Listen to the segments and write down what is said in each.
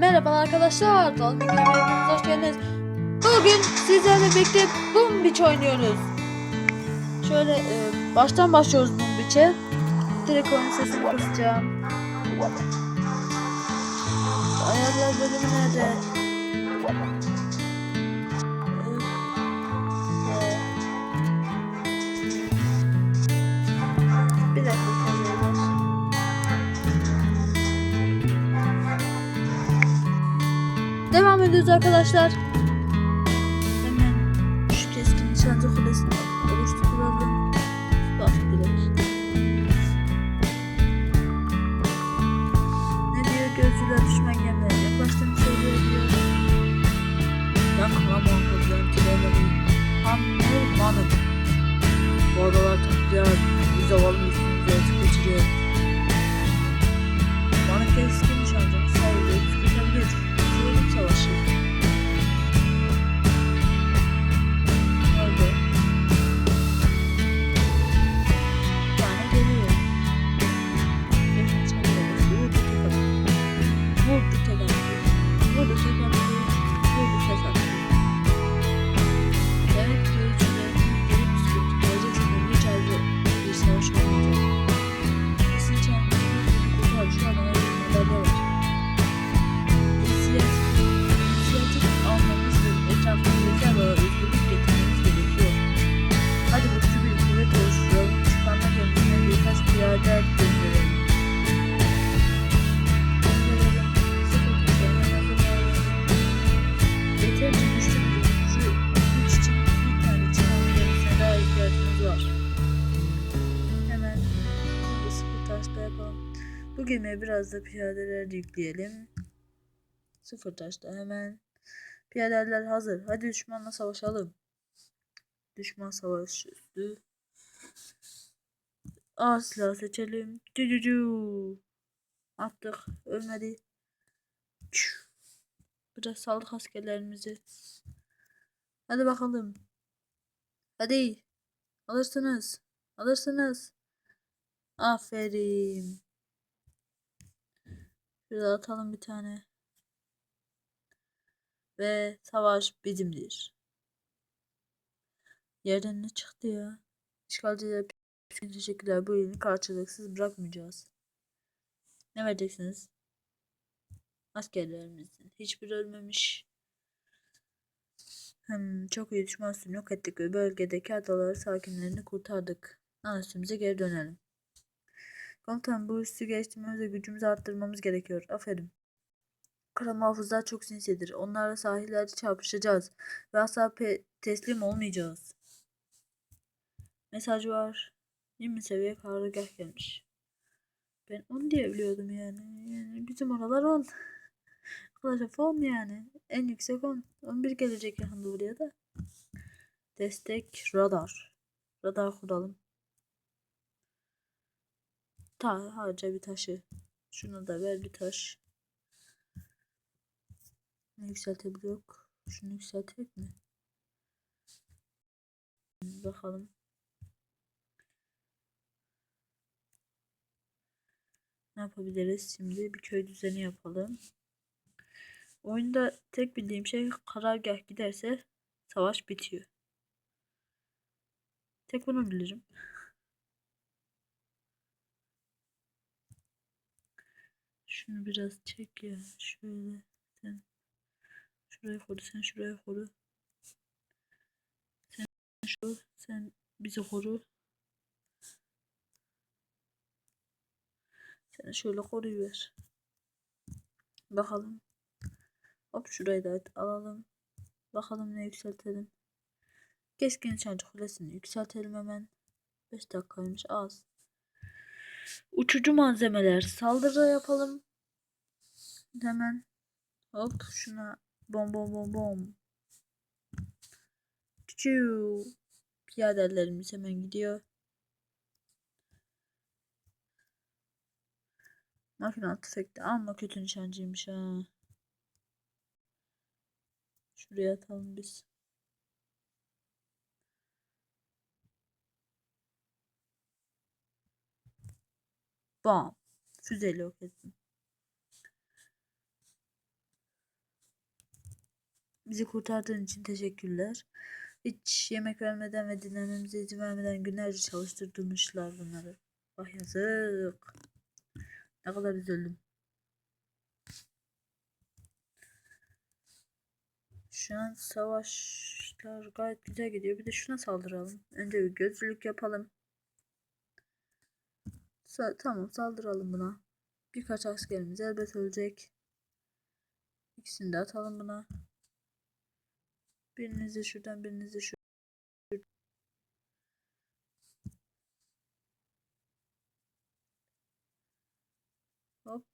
Merhaba arkadaşlar. Yemeğimize hoş geldiniz. Bugün sizlerle birlikte Beach oynuyoruz. Şöyle e, baştan başlıyoruz Beach'e. Direkt oyun sesini kısacağım. Ayarlar bölümü nerede? Ediyoruz arkadaşlar. Bu gemiye biraz da piyadeler yükleyelim. Sıfır taşla hemen. Piyadeler hazır. Hadi düşmanla savaşalım. Düşman savaş üstü. A silah seçelim. Cücücü. Attık. Ölmedi. Biraz saldık askerlerimizi. Hadi bakalım. Hadi. Alırsınız. Alırsınız. Aferin. Şurada atalım bir tane. Ve savaş bizimdir. Yerden ne çıktı ya? İşgalcilere pek teşekkürler. Bu ürünü karşılıksız bırakmayacağız. Ne vereceksiniz? Askerlerimizin. Hiçbir ölmemiş. Hmm, çok iyi düşman yok ettik ve bölgedeki adaları sakinlerini kurtardık. Ana üstümüze geri dönelim. Komutan bu üstü geçtirmemiz ve gücümüzü arttırmamız gerekiyor. Aferin. Kara muhafızlar çok sinsidir. Onlarla sahillerde çarpışacağız. Ve asla teslim olmayacağız. Mesaj var. 20 seviye karargah gelmiş. Ben 10 diye biliyordum yani. yani bizim oralar 10. Arkadaşlar 10 yani. En yüksek 10. 11 gelecek yakında buraya da. Destek radar. Radar kuralım. Ta harca bir taşı. Şunu da ver bir taş. Ne yükseltebiliyor? Şunu yükseltecek mi? Bakalım. Ne yapabiliriz? Şimdi bir köy düzeni yapalım. Oyunda tek bildiğim şey karargah giderse savaş bitiyor. Tek bunu bilirim. Şunu biraz çek ya. Şöyle sen şuraya koru sen şuraya koru. Sen şu sen bizi koru. Sen şöyle koruyuver. Bakalım. Hop şurayı da alalım. Bakalım ne yükseltelim. Keskin nişancı kulesini yükseltelim hemen. 5 dakikaymış az. Uçucu malzemeler saldırı yapalım. Hemen hop şuna bom bom bom bom. Çiu. Piyadelerimiz hemen gidiyor. Makinalı tüfekte amma kötü nişancıymış ha. Şuraya atalım biz. Bam. Füzeyle yok ettim. Bizi kurtardığın için teşekkürler. Hiç yemek vermeden ve dinlenmemize izin vermeden günlerce çalıştırmışlar bunları. Vah yazık. Ne kadar üzüldüm. Şu an savaşlar gayet güzel gidiyor. Bir de şuna saldıralım. Önce bir gözlülük yapalım. Sa- tamam saldıralım buna. Birkaç askerimiz elbet ölecek. İkisini de atalım buna. Birinizi şuradan birinizi şu. Hop.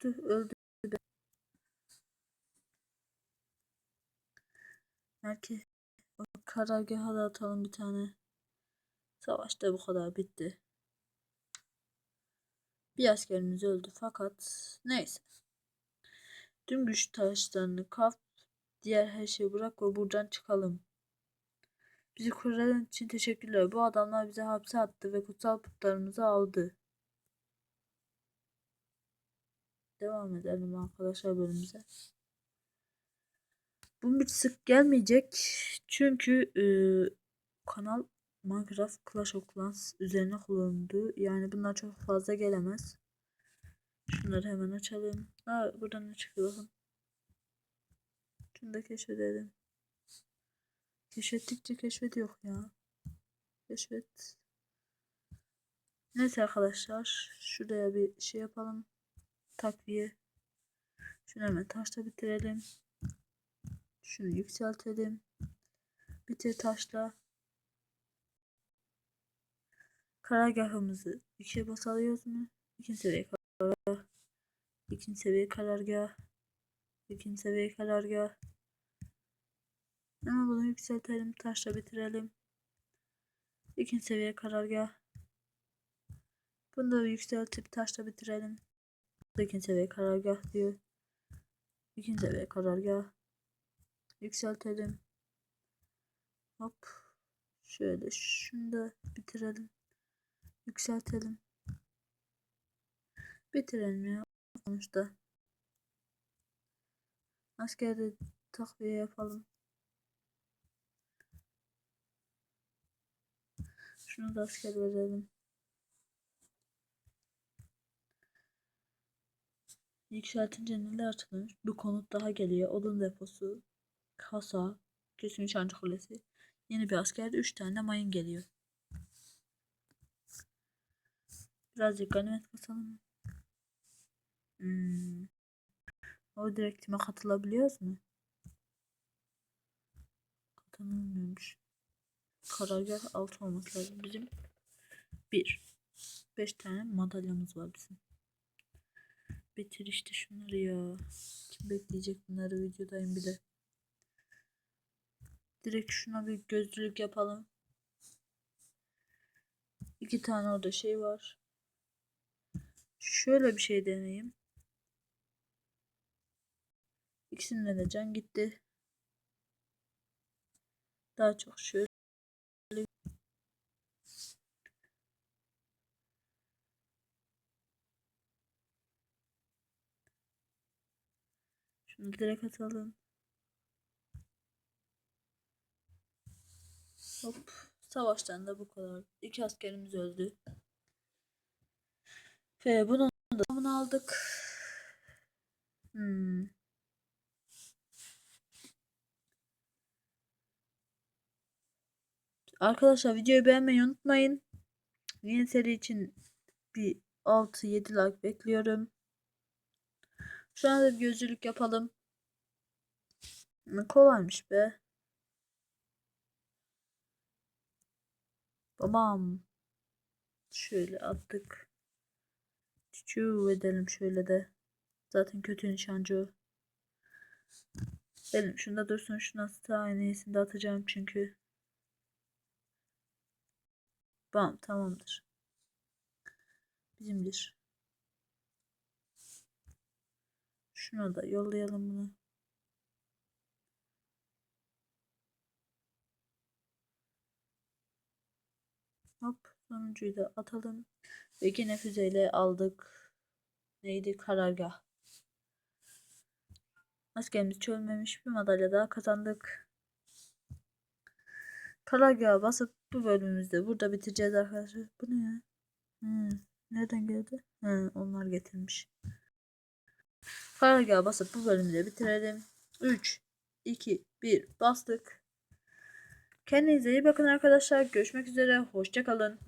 Tüh öldü. be. Belki o karargaha da atalım bir tane. Savaş da bu kadar bitti. Bir askerimiz öldü fakat neyse. Tüm güç taşlarını kap, diğer her şeyi bırak ve buradan çıkalım. Bizi kurtarın için teşekkürler. Bu adamlar bizi hapse attı ve kutsal putlarımızı aldı. Devam edelim arkadaşlar bölümümüze. Bu bir sık gelmeyecek. Çünkü e, kanal Minecraft Clash of Clans üzerine kullanıldı. Yani bunlar çok fazla gelemez. Şunları hemen açalım. Aa, buradan ne çıkıyor. Şunu da keşfedelim. Keşfettikçe keşfet yok ya. Keşfet. Neyse arkadaşlar. Şuraya bir şey yapalım. Takviye. Şunu hemen taşla bitirelim. Şunu yükseltelim. Bitir taşla. Karargahımızı ikiye basalıyoruz mu? İkinci seviye karargah. İkinci seviye karargah. İkinci seviye karargah. Ama bunu yükseltelim. Taşla bitirelim. İkinci seviye karargah. Bunu da yükseltip taşla bitirelim. İkinci seviye karargah diyor. İkinci seviye karargah. Yükseltelim. Hop. Şöyle şunu da bitirelim. Yükseltelim. Bitirelim ya. Sonuçta. Askerde takviye yapalım. Şunu da asker verelim. Yükseltince neler açılır? Bir konut daha geliyor. Odun deposu. Kasa. Kesin şancı kulesi. Yeni bir asker. 3 tane mayın geliyor. Birazcık ganimet kasalım. Hmm. O direktime katılabiliyoruz mu? Katılmıyormuş. Karargah altı olması lazım bizim. Bir. Beş tane madalyamız var bizim. Bitir işte şunları ya. Kim bekleyecek bunları videodayım bir de. Direkt şuna bir gözlülük yapalım. İki tane orada şey var. Şöyle bir şey deneyeyim. İkisinde de can gitti. Daha çok şöyle. Şunu direkt atalım. Hop. Savaştan da bu kadar. İki askerimiz öldü. Ve bunun da tamamını aldık. Hmm. Arkadaşlar videoyu beğenmeyi unutmayın. Yeni seri için bir 6-7 like bekliyorum. Şu anda bir gözlülük yapalım. Kolaymış be. Babam. Şöyle attık. Çuçu edelim şöyle de. Zaten kötü nişancı o. Benim şunda dursun şuna sağ iyisini de atacağım çünkü. Bam tamamdır. Bizimdir. Şuna da yollayalım bunu. Hop sonuncuyu da atalım. Ve yine füzeyle aldık. Neydi? Karargah. Askerimiz çölmemiş. Bir madalya daha kazandık. Karargaha basıp bu bölümümüzde burada bitireceğiz arkadaşlar. Bu ne ya? Hmm, nereden geldi? Hı, onlar getirmiş. Karargaha basıp bu bölümü de bitirelim. 3, 2, 1 bastık. Kendinize iyi bakın arkadaşlar. Görüşmek üzere. Hoşçakalın.